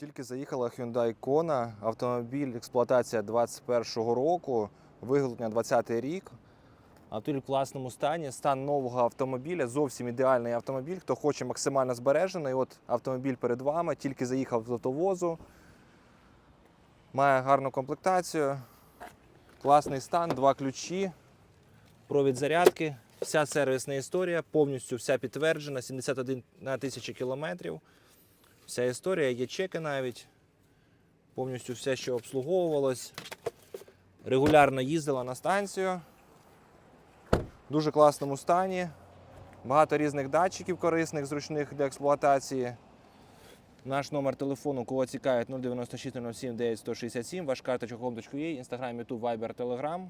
Тільки заїхала Hyundai Kona, автомобіль експлуатація 21-го року, виготовлення 20-й рік. Автомобіль в класному стані, стан нового автомобіля, зовсім ідеальний автомобіль. Хто хоче максимально збережений, от автомобіль перед вами, тільки заїхав з автовозу. Має гарну комплектацію, класний стан, два ключі, провід зарядки, вся сервісна історія, повністю вся підтверджена, 71 на тисячі кілометрів. Вся історія, є чеки навіть. Повністю все, що обслуговувалось. Регулярно їздила на станцію. В дуже класному стані. Багато різних датчиків корисних, зручних для експлуатації. Наш номер телефону, кого цікавить 096 07 9167, ваш карточка.com.ua, інстаграм, ютуб, вайбер.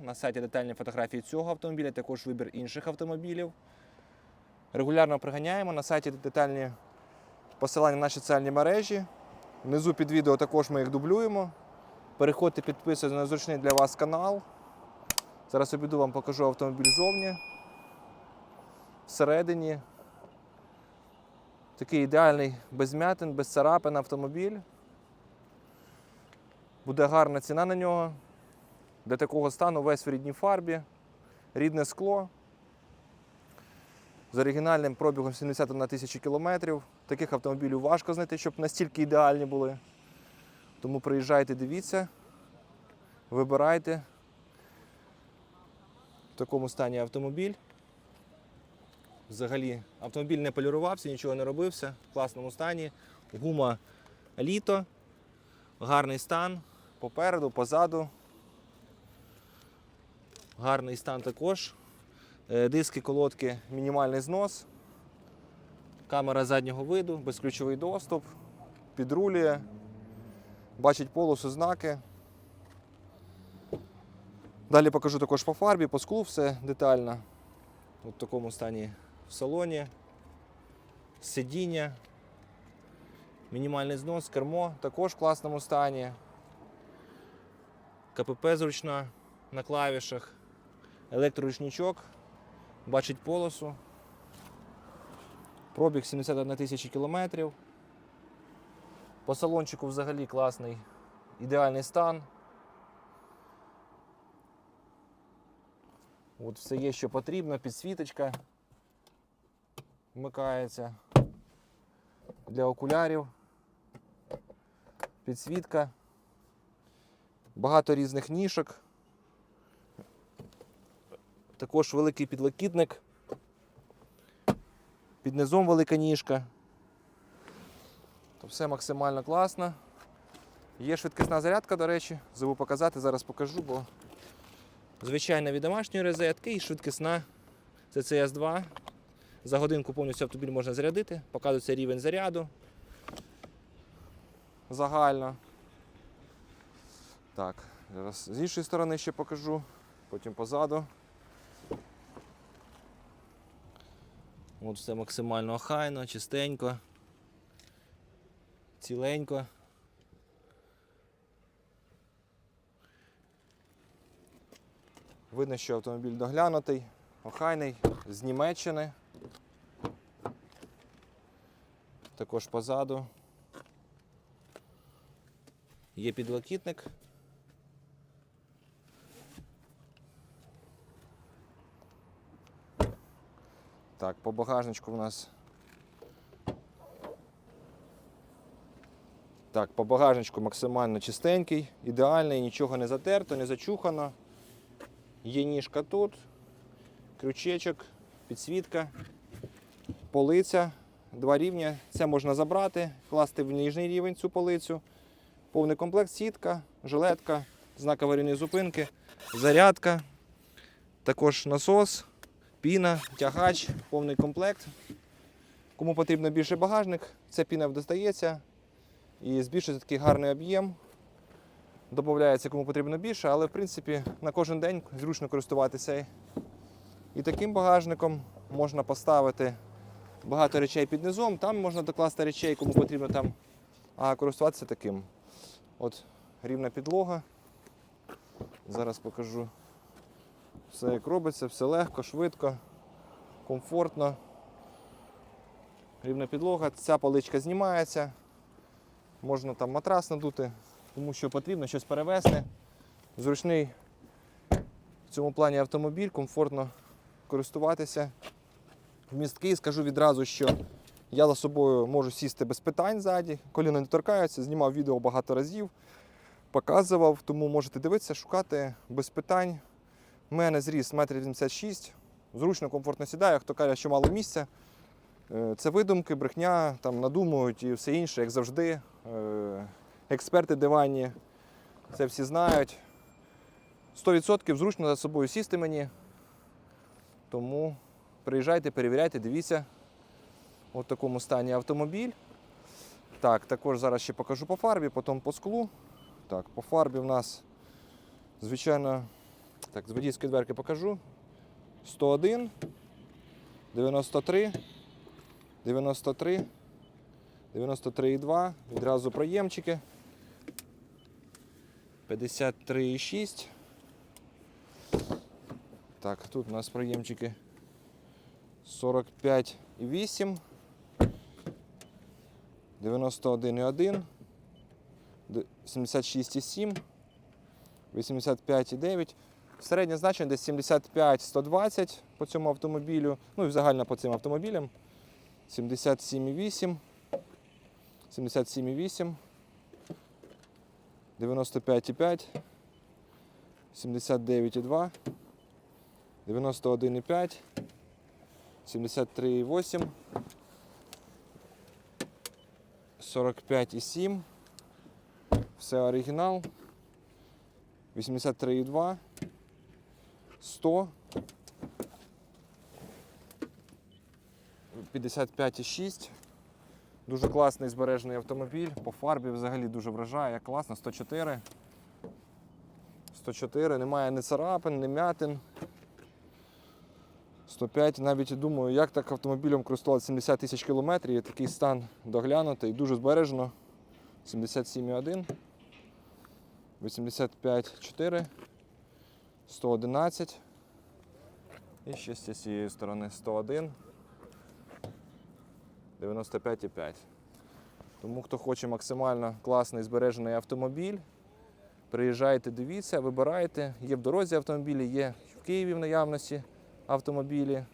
На сайті детальні фотографії цього автомобіля, також вибір інших автомобілів. Регулярно приганяємо. На сайті детальні посилання на наші соціальні мережі. Внизу під відео також ми їх дублюємо. Переходьте, підписуйтесь на зручний для вас канал. Зараз обіду вам покажу автомобіль зовні. Всередині. Такий ідеальний без м'ятин, без царапин автомобіль. Буде гарна ціна на нього. Для такого стану весь в рідній фарбі, рідне скло з оригінальним пробігом 71 тисячі кілометрів. Таких автомобілів важко знайти, щоб настільки ідеальні були. Тому приїжджайте, дивіться, вибирайте. В такому стані автомобіль. Взагалі автомобіль не полірувався, нічого не робився. В класному стані. Гума літо, гарний стан попереду, позаду. Гарний стан також. Е, Диски, колодки, мінімальний знос. Камера заднього виду, безключовий доступ, підрулює, бачить полосу, знаки. Далі покажу також по фарбі, по склу все детально. От в такому стані в салоні. Сидіння, мінімальний знос, кермо також в класному стані. КПП зручна на клавішах, електроручничок, бачить полосу. Пробіг 71 тисячі кілометрів. По салончику взагалі класний, ідеальний стан. От все є, що потрібно, підсвіточка вмикається для окулярів, підсвітка, багато різних ніжок. Також великий підлокітник. Під низом велика ніжка. То все максимально класно. Є швидкісна зарядка, до речі, забув показати, зараз покажу, бо звичайна від домашньої розетки і швидкісна CCS 2. За годинку повністю автомобіль можна зарядити, показується рівень заряду. Загально. Так, зараз з іншої сторони ще покажу, потім позаду. От все максимально охайно, чистенько, ціленько. Видно, що автомобіль доглянутий, охайний, з Німеччини. Також позаду. Є підлокітник. Так, по багажничку у нас. Так, по багажничку максимально чистенький, ідеальний, нічого не затерто, не зачухано. Є ніжка тут, крючечок, підсвітка, полиця, два рівня. Це можна забрати, класти в ніжний рівень цю полицю. Повний комплект, сітка, жилетка, знак аварійної зупинки, зарядка, також насос, піна, тягач, повний комплект. Кому потрібно більше багажник, ця піна достається і збільшується такий гарний об'єм. Додається кому потрібно більше, але в принципі на кожен день зручно користуватися. І таким багажником можна поставити багато речей під низом. Там можна докласти речей, кому потрібно там, а користуватися таким. От рівна підлога. Зараз покажу все як робиться, все легко, швидко, комфортно. Рівна підлога, ця поличка знімається. Можна там матрас надути, тому що потрібно щось перевезти. Зручний в цьому плані автомобіль, комфортно користуватися. Вмісткий, скажу відразу, що я за собою можу сісти без питань ззаді, коліна не торкаються, знімав відео багато разів, показував, тому можете дивитися, шукати без питань. У мене зріс 1,86 м, зручно, комфортно сідаю, хто каже, що мало місця. Е, Це видумки, брехня, там надумують і все інше, як завжди. Е, Експерти диванні це всі знають. 100% зручно за собою сісти мені. Тому приїжджайте, перевіряйте, дивіться. В такому стані автомобіль. Так, також зараз ще покажу по фарбі, потім по склу. Так, по фарбі в нас, звичайно, так, з водійської дверки покажу. 101, 93, 93, 93,2. Відразу проємчики. 53,6. Так, тут у нас проємчики 45,8, 91,1, д- 76,7, 85,9. Середнє значення десь 75-120 по цьому автомобілю. Ну і взагалі по цим автомобілям. 77,8, 77,8, 95,5, 79,2. 91,5, 73,8, 45,7. Все оригінал. 83,2, 100, 55,6. Дуже класний збережений автомобіль. По фарбі взагалі дуже вражає. як Класно, 104. 104, немає ні царапин, ні м'ятин. 105, навіть думаю, як так автомобілем користувалися 70 тисяч кілометрів, і такий стан доглянутий, дуже збережено. 77,1, 85,4, 111. І ще з цієї сторони 101, 95,5. Тому хто хоче максимально класний збережений автомобіль, приїжджайте, дивіться, вибирайте. Є в дорозі автомобілі, є в Києві в наявності автомобілі.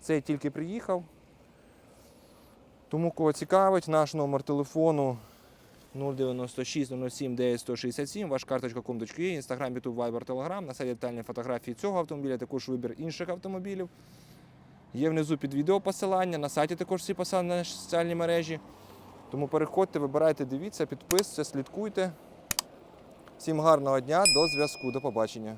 Цей тільки приїхав. Тому кого цікавить, наш номер телефону 096 07 9167, ваш карточка.com.ua, інстаграм, ютуб, вайбер, телеграм, на сайті детальні фотографії цього автомобіля, також вибір інших автомобілів. Є внизу під відео посилання, на сайті також всі посилання на соціальні мережі. Тому переходьте, вибирайте, дивіться, підписуйтесь, слідкуйте. Всім гарного дня, до зв'язку, до побачення.